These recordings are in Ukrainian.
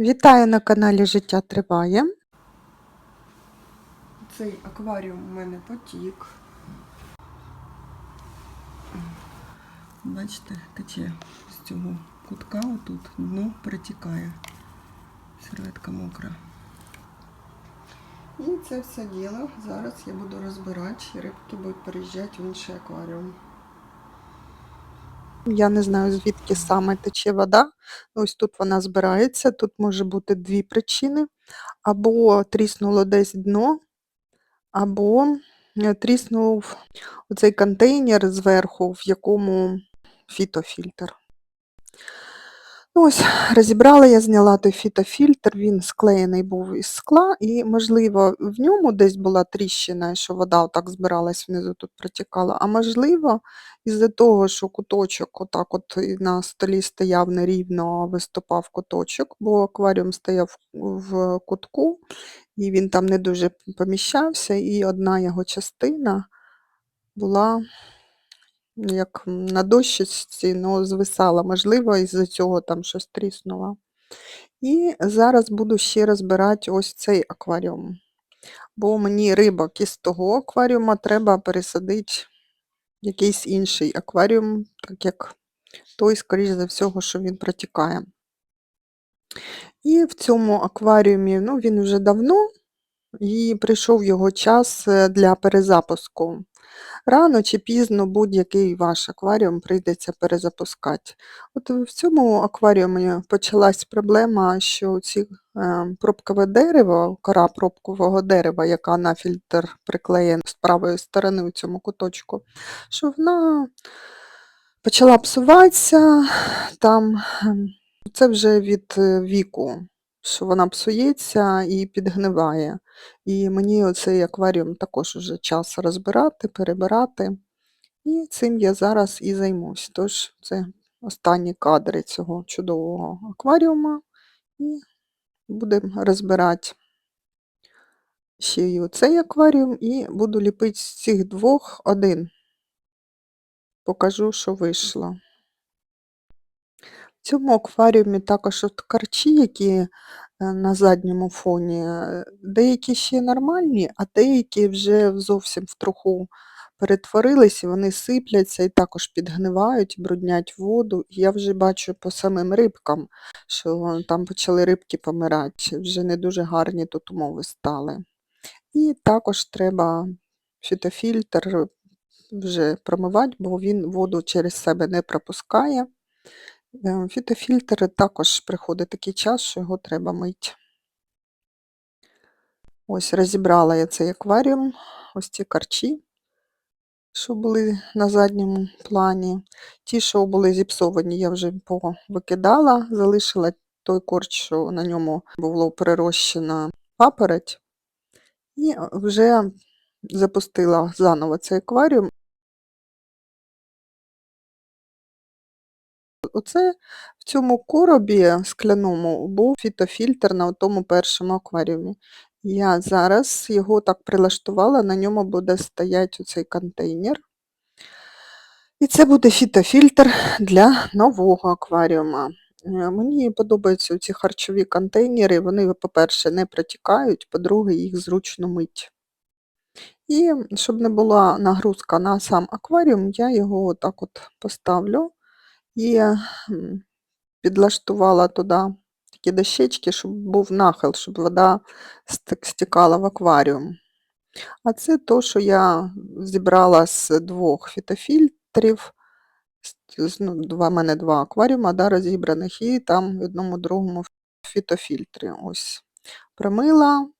Вітаю на каналі Життя Триває. Цей акваріум у мене потік. Бачите, тече з цього кутка отут, дно притікає. Серветка мокра. І це все діло зараз я буду розбирати, рибки будуть переїжджати в інший акваріум. Я не знаю, звідки саме тече вода. Ось тут вона збирається. Тут може бути дві причини. Або тріснуло десь дно, або е, тріснув оцей контейнер зверху, в якому фітофільтр. Ну, ось, розібрала я, зняла той фітофільтр, він склеєний був із скла, і, можливо, в ньому десь була тріщина, що вода отак збиралась внизу тут протікала. А можливо, із-за того, що куточок отак от на столі стояв нерівно, виступав куточок, бо акваріум стояв в кутку, і він там не дуже поміщався, і одна його частина була як на дощечці, ну, звисала, можливо, із-за цього там щось тріснуло. І зараз буду ще розбирати ось цей акваріум. Бо мені рибок із того акваріума треба пересадити якийсь інший акваріум, так як той, скоріш за всього, що він протікає. І в цьому акваріумі, ну, він вже давно, і прийшов його час е, для перезапуску. Рано чи пізно будь-який ваш акваріум прийдеться перезапускати. От в цьому акваріумі почалась проблема, що ці е, пробкове дерево, кора пробкового дерева, яка на фільтр приклеєна з правої сторони у цьому куточку, що вона почала псуватися там. Це вже від е, віку, що вона псується і підгниває. І мені оцей акваріум також уже час розбирати, перебирати. І цим я зараз і займусь. Тож це останні кадри цього чудового акваріума. І будемо розбирати ще й оцей акваріум, і буду ліпити з цих двох один. Покажу, що вийшло. В цьому акваріумі також от карчі, які на задньому фоні, е, деякі ще нормальні, а деякі вже зовсім в труху перетворились, вони сипляться і також підгнивають, бруднять воду. Я вже бачу по самим рибкам, що там почали рибки помирати, вже не дуже гарні тут умови стали. І також треба фітофільтр вже промивати, бо він воду через себе не пропускає. Е, Фітофільтр також приходить такий час, що його треба мити. Ось розібрала я цей акваріум, ось ці карчі, що були на задньому плані. Ті, що були зіпсовані, я вже повикидала, залишила той корч, що на ньому було перерощена папороть, і вже запустила заново цей акваріум. Оце в цьому коробі скляному був фітофільтр на тому першому акваріумі. Я зараз його так прилаштувала, на ньому буде стояти оцей контейнер. І це буде фітофільтр для нового акваріума. Е, Мені подобаються ці харчові контейнери, вони, по-перше, не протікають, по-друге, їх зручно мить. І щоб не була нагрузка на сам акваріум, я його отак от поставлю і підлаштувала туди такі дощечки, щоб був нахил, щоб вода стікала в акваріум. А це то, що я зібрала з двох фітофільтрів. Ну, два, в мене два акваріума да, розібраних, і там в одному другому фітофільтрі. Ось промила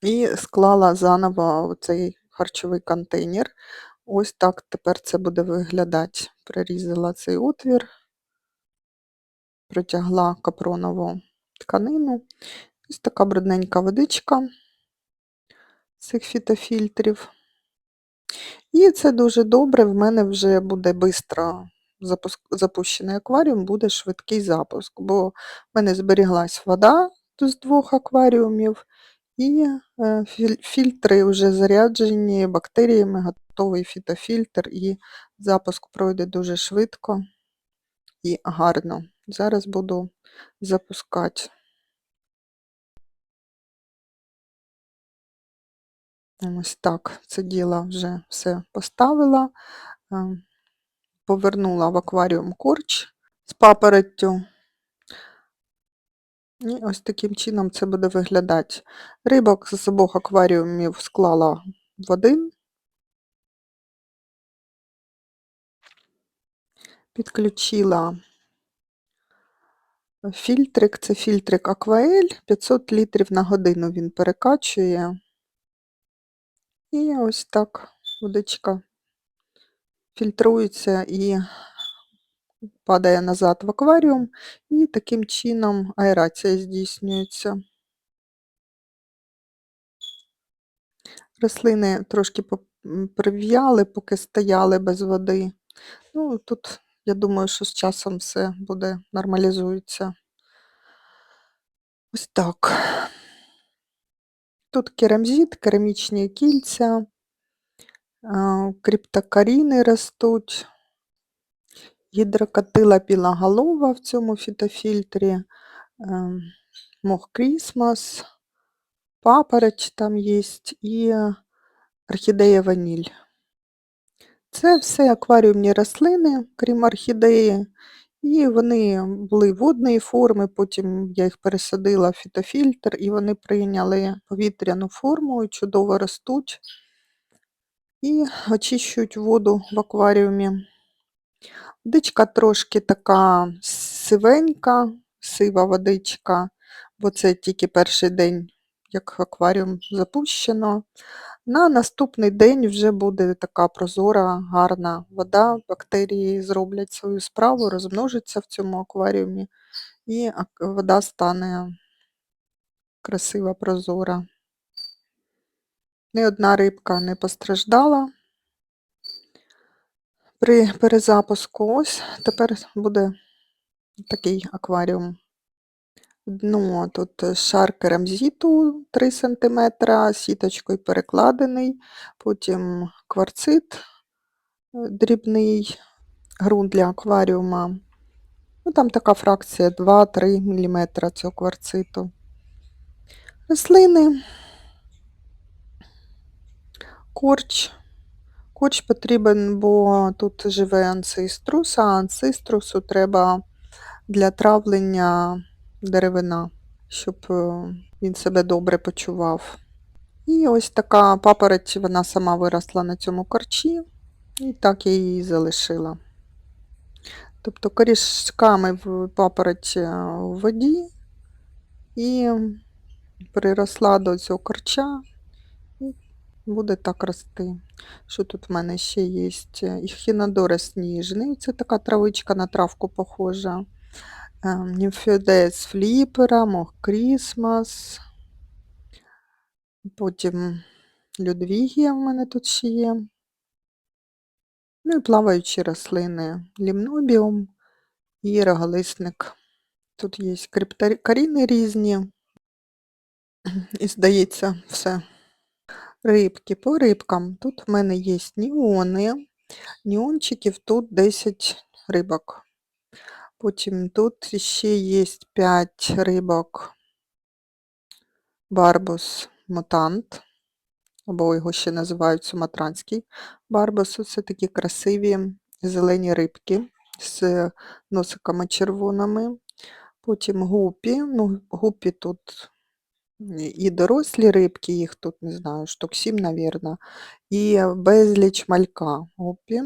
і склала заново цей харчовий контейнер. Ось так тепер це буде виглядати. Прорізала цей отвір, протягла капронову тканину. Ось така брудненька водичка цих фітофільтрів. І це дуже добре, в мене вже буде швидко запущений акваріум, буде швидкий запуск, бо в мене зберіглась вода з двох акваріумів, і е, фільтри вже заряджені бактеріями, готовий фітофільтр, і запуск пройде дуже швидко і гарно. Зараз буду запускати. Ось так, це діло вже все поставила, е, повернула в акваріум корч з папоротю. І ось таким чином це буде виглядати. Рибок з обох акваріумів склала в один. Підключила фільтрик, це фільтрик Акваель, 500 літрів на годину він перекачує. І ось так водичка фільтрується і падає назад в акваріум, і таким чином аерація здійснюється. Рослини трошки прив'яли, поки стояли без води. Ну, тут, я думаю, що з часом все буде нормалізується. Ось так. Тут керамзит, керамічні кільця, криптокаріни ростуть, гідрокатила пілоголова в цьому фітофільтрі, ем, мох Крісмас, папороч там є і орхідея ваніль. Це все акваріумні рослини, крім орхідеї, і вони були водної форми, потім я їх пересадила в фітофільтр, і вони прийняли повітряну форму і чудово ростуть і очищують воду в акваріумі. Водичка трошки така сивенька, сива водичка, бо це тільки перший день, як акваріум запущено. На наступний день вже буде така прозора, гарна вода, бактерії зроблять свою справу, розмножаться в цьому акваріумі, і вода стане красива, прозора. Ні одна рибка не постраждала при перезапуску. Ось тепер буде такий акваріум. Дно тут шар керамзиту 3 см, сіточкою перекладений, потім кварцит е, дрібний, ґрунт для акваріума. Ну, Там така фракція 2-3 мм цього кварциту. Рослини, корч. Корч потрібен, бо тут живе ансиструс, а ансиструсу треба для травлення деревина, щоб е, він себе добре почував. І ось така папороть, вона сама виросла на цьому корчі, і так я її залишила. Тобто корішками папороть е, в воді і приросла до цього корча буде так рости. Що тут в мене ще є? Іхінодора сніжний, це така травичка на травку похожа. Німфеодес фліпера, мох Крісмас. Потім Людвігія в мене тут ще є. Ну і плаваючі рослини, лімнобіум і роголисник. Тут є криптокаріни різні. І, здається, все. Рибки по рибкам. Тут в мене є ніони. Ніончиків тут 10 рибок. Потім тут ще є 5 рибок барбус мутант, або його ще називають суматранський барбус. Це такі красиві зелені рибки з носиками червоними. Потім гупі. Ну, гупі тут і дорослі рибки, їх тут, не знаю, штук 7, мабуть, і безліч малька гупі.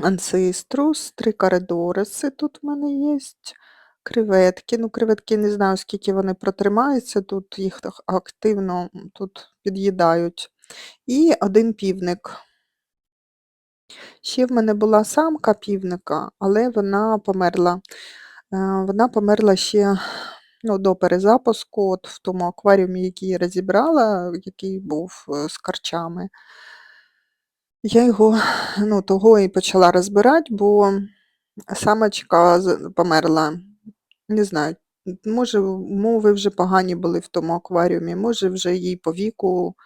Ансиструс, три коридориси тут в мене є. Креветки. Ну, креветки не знаю, скільки вони протримаються, тут їх активно тут під'їдають. І один півник. Ще в мене була самка півника, але вона померла. Е, вона померла ще ну, до перезапуску, от в тому акваріумі, який я розібрала, який був е, з карчами. Я його ну, того і почала розбирати, бо самочка померла. Не знаю, може, умови вже погані були в тому акваріумі, може, вже їй по віку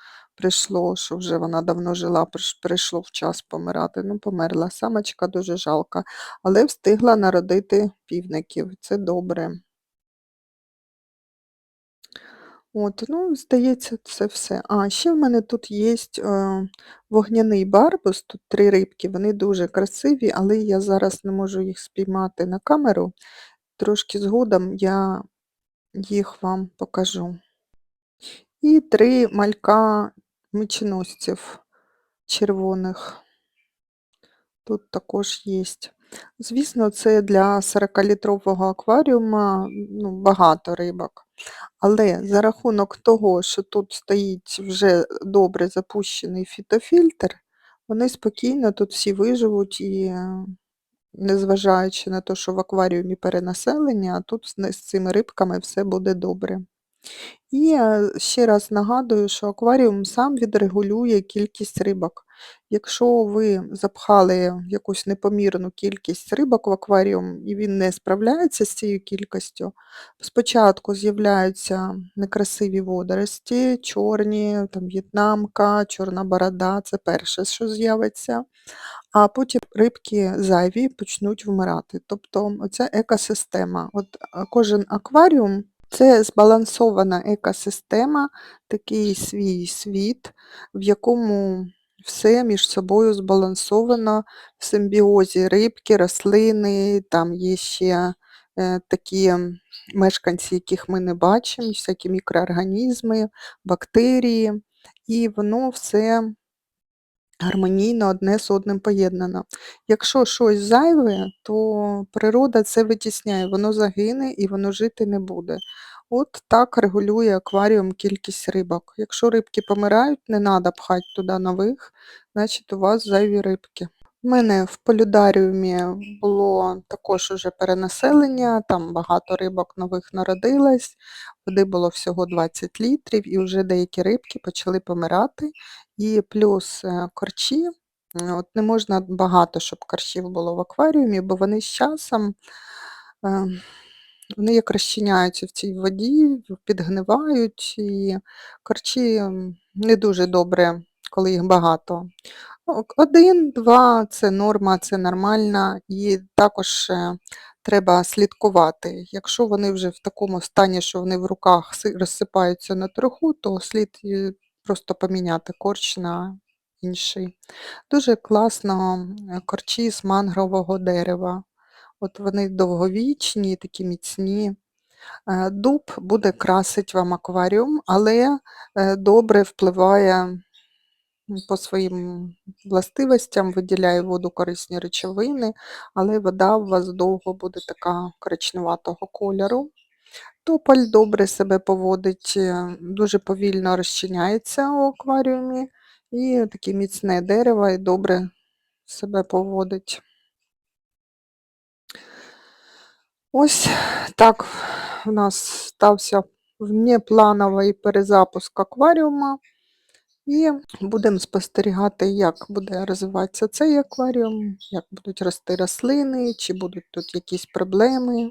прийшло, що вже вона давно жила, прийшло в час помирати. Ну, померла. Самочка дуже жалка, але встигла народити півників. Це добре. От, ну, здається, це все. А, ще в мене тут є е, вогняний барбус, тут три рибки, вони дуже красиві, але я зараз не можу їх спіймати на камеру. Трошки згодом я їх вам покажу. І три малька меченосців червоних. Тут також є. Звісно, це для 40-літрового акваріума ну, багато рибок. Але за рахунок того, що тут стоїть вже добре запущений фітофільтр, вони спокійно тут всі виживуть і, е, незважаючи на те, що в акваріумі перенаселення, а тут з цими рибками все буде добре. І е, ще раз нагадую, що акваріум сам відрегулює кількість рибок. Якщо ви запхали якусь непомірну кількість рибок в акваріум і він не справляється з цією кількістю, спочатку з'являються некрасиві водорості, чорні, там в'єтнамка, чорна борода це перше, що з'явиться, а потім рибки зайві почнуть вмирати. Тобто оця екосистема. От Кожен акваріум це збалансована екосистема, такий свій світ, в якому все між собою збалансовано в симбіозі рибки, рослини, там є ще е, такі мешканці, яких ми не бачимо, всякі мікроорганізми, бактерії, і воно все гармонійно одне з одним поєднано. Якщо щось зайве, то природа це витісняє, воно загине і воно жити не буде. От так регулює акваріум кількість рибок. Якщо рибки помирають, не треба пхати туди нових, значить у вас зайві рибки. У мене в полюдаріумі було також уже перенаселення, там багато рибок нових народилось, води було всього 20 літрів, і вже деякі рибки почали помирати. І плюс е, корчі, от не можна багато, щоб корчів було в акваріумі, бо вони з часом е, вони як розчиняються в цій воді, підгнивають, і корчі не дуже добре, коли їх багато. Один, два це норма, це нормально, і також е, треба слідкувати. Якщо вони вже в такому стані, що вони в руках розсипаються на троху, то слід просто поміняти корч на інший. Дуже класно корчі з мангрового дерева. От вони довговічні, такі міцні. Е, Дуб буде красить вам акваріум, але е, добре впливає по своїм властивостям, виділяє воду корисні речовини, але вода у вас довго буде така коричневатого кольору. Тополь добре себе поводить, е, дуже повільно розчиняється у акваріумі, і таке міцне дерево і добре себе поводить. Ось так у нас стався внеплановий перезапуск акваріума. І будемо спостерігати, як буде розвиватися цей акваріум, як будуть рости рослини, чи будуть тут якісь проблеми.